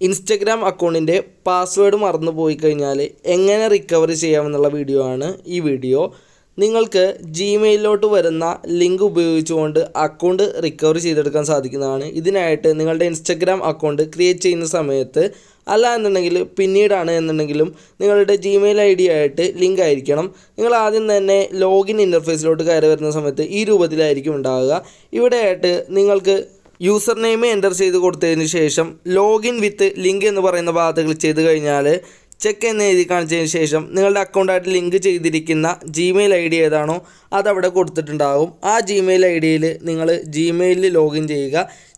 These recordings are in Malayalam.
ഇൻസ്റ്റഗ്രാം അക്കൗണ്ടിന്റെ പാസ്വേഡ് മറന്നു പോയി കഴിഞ്ഞാൽ എങ്ങനെ റിക്കവർ ചെയ്യാമെന്നുള്ള വീഡിയോ ആണ് ഈ വീഡിയോ നിങ്ങൾക്ക് ജിമെയിലിലോട്ട് വരുന്ന ലിങ്ക് ഉപയോഗിച്ചുകൊണ്ട് അക്കൗണ്ട് റിക്കവർ ചെയ്തെടുക്കാൻ സാധിക്കുന്നതാണ്. ഇതിനായിട്ട് നിങ്ങളുടെ ഇൻസ്റ്റഗ്രാം അക്കൗണ്ട് ക്രിയേറ്റ് ചെയ്യുന്ന സമയത്ത് അല്ല എന്നുണ്ടെങ്കിൽ പിന്നീടാണ് എന്നുണ്ടെങ്കിലും നിങ്ങളുടെ ജിമെയിൽ ഐ ഡി ആയിട്ട് ലിങ്ക് ആയിരിക്കണം. നിങ്ങൾ ആദ്യം തന്നെ ലോഗിൻ ഇന്റർഫേസിലോട്ട് കയറി വരുന്ന സമയത്ത് ഈ രൂപത്തിലായിരിക്കും ഉണ്ടാവുക. ഇവിടെയായിട്ട് നിങ്ങൾക്ക് യൂസർ നെയിം എന്റർ ചെയ്ത് കൊടുത്തതിന് ശേഷം ലോഗിൻ വിത്ത് ലിങ്ക് എന്ന് പറയുന്ന ഭാഗത്ത് ക്ലിക്ക് ചെയ്ത് കഴിഞ്ഞാൽ ചെക്ക് എന്ന് എഴുതി കാണിച്ചതിന് ശേഷം നിങ്ങളുടെ അക്കൗണ്ടായിട്ട് ലിങ്ക് ചെയ്തിരിക്കുന്ന ജിമെയിൽ ഐ ഡി ഏതാണോ അതവിടെ കൊടുത്തിട്ടുണ്ടാകും ആ ജിമെയിൽ ഐ ഡിയിൽ നിങ്ങൾ ജിമെയിലിൽ ലോഗിൻ ചെയ്യുക.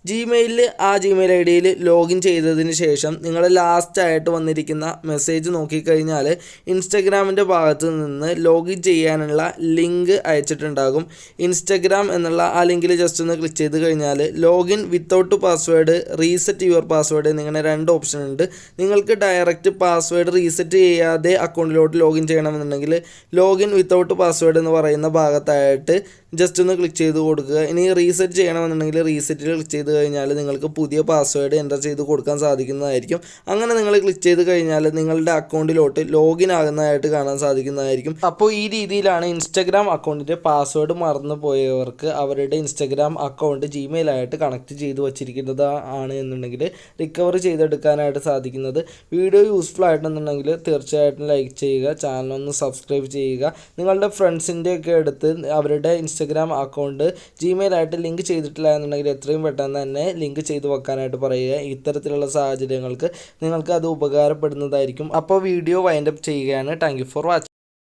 ജിമെയിലിൽ ആ ജിമെയിൽ ഐ ഡിയിൽ ലോഗിൻ ചെയ്തതിന് ശേഷം നിങ്ങൾ ലാസ്റ്റായിട്ട് വന്നിരിക്കുന്ന മെസ്സേജ് നോക്കിക്കഴിഞ്ഞാൽ ഇൻസ്റ്റഗ്രാമിന്റെ ഭാഗത്ത് നിന്ന് ലോഗിൻ ചെയ്യാനുള്ള ലിങ്ക് അയച്ചിട്ടുണ്ടാകും. ഇൻസ്റ്റഗ്രാം എന്നുള്ള ആ ലിങ്കിൽ ജസ്റ്റ് ഒന്ന് ക്ലിക്ക് ചെയ്ത് കഴിഞ്ഞാൽ login without password reset your password എന്നിങ്ങനെ രണ്ട് ഓപ്ഷൻ ഉണ്ട്. നിങ്ങൾക്ക് ഡയറക്റ്റ് പാസ്വേഡ് റീസെറ്റ് ചെയ്യാതെ അക്കൗണ്ടിലോട്ട് ലോഗിൻ ചെയ്യണമെന്നുണ്ടെങ്കിൽ ലോഗിൻ വിത്തൗട്ട് പാസ്വേഡ് എന്ന് പറയുന്ന ഭാഗത്തായിട്ട് ജസ്റ്റ് ഒന്ന് ക്ലിക്ക് ചെയ്ത് കൊടുക്കുക. ഇനി റീസെറ്റ് ചെയ്യണമെന്നുണ്ടെങ്കിൽ റീസെറ്റിൽ ക്ലിക്ക് ചെയ്ത് കഴിഞ്ഞാൽ നിങ്ങൾക്ക് പുതിയ പാസ്വേഡ് എന്റർ ചെയ്ത് കൊടുക്കാൻ സാധിക്കുന്നതായിരിക്കും. അങ്ങനെ നിങ്ങൾ ക്ലിക്ക് ചെയ്ത് കഴിഞ്ഞാൽ നിങ്ങളുടെ അക്കൗണ്ടിലോട്ട് ലോഗിൻ ആകുന്നതായിട്ട് കാണാൻ സാധിക്കുന്നതായിരിക്കും. അപ്പോൾ ഈ രീതിയിലാണ് ഇൻസ്റ്റഗ്രാം അക്കൗണ്ടിന്റെ പാസ്വേഡ് മറന്നു പോയവർക്ക് അവരുടെ ഇൻസ്റ്റഗ്രാം അക്കൗണ്ട് ജിമെയിൽ ആയിട്ട് കണക്ട് ചെയ്ത് വച്ചിരിക്കുന്നത് ആണ് എന്നുണ്ടെങ്കിൽ റിക്കവർ ചെയ്തെടുക്കാനായിട്ട് സാധിക്കുന്നത്. വീഡിയോ യൂസ്ഫുൾ ആയിട്ടുണ്ടെന്നുണ്ടെങ്കിൽ തീർച്ചയായിട്ടും ലൈക്ക് ചെയ്യുക ചാനൽ ഒന്ന് സബ്സ്ക്രൈബ് ചെയ്യുക. നിങ്ങളുടെ ഫ്രണ്ട്സിന്റെ ഒക്കെ അടുത്ത് അവരുടെ ഇൻസ്റ്റഗ്രാം അക്കൗണ്ട് ജിമെയിൽ ആയിട്ട് ലിങ്ക് ചെയ്തിട്ടില്ല എന്നുണ്ടെങ്കിൽ എത്രയും പെട്ടെന്ന് തന്നെ ലിങ്ക് ചെയ്ത് വെക്കാനായിട്ട് പറയുക. ഇത്തരത്തിലുള്ള സാഹചര്യങ്ങൾക്ക് നിങ്ങൾക്ക് അത് ഉപകാരപ്പെടുന്നതായിരിക്കും. അപ്പോൾ വീഡിയോ വൈൻഡപ്പ് ചെയ്യുകയാണ്. Thank for watching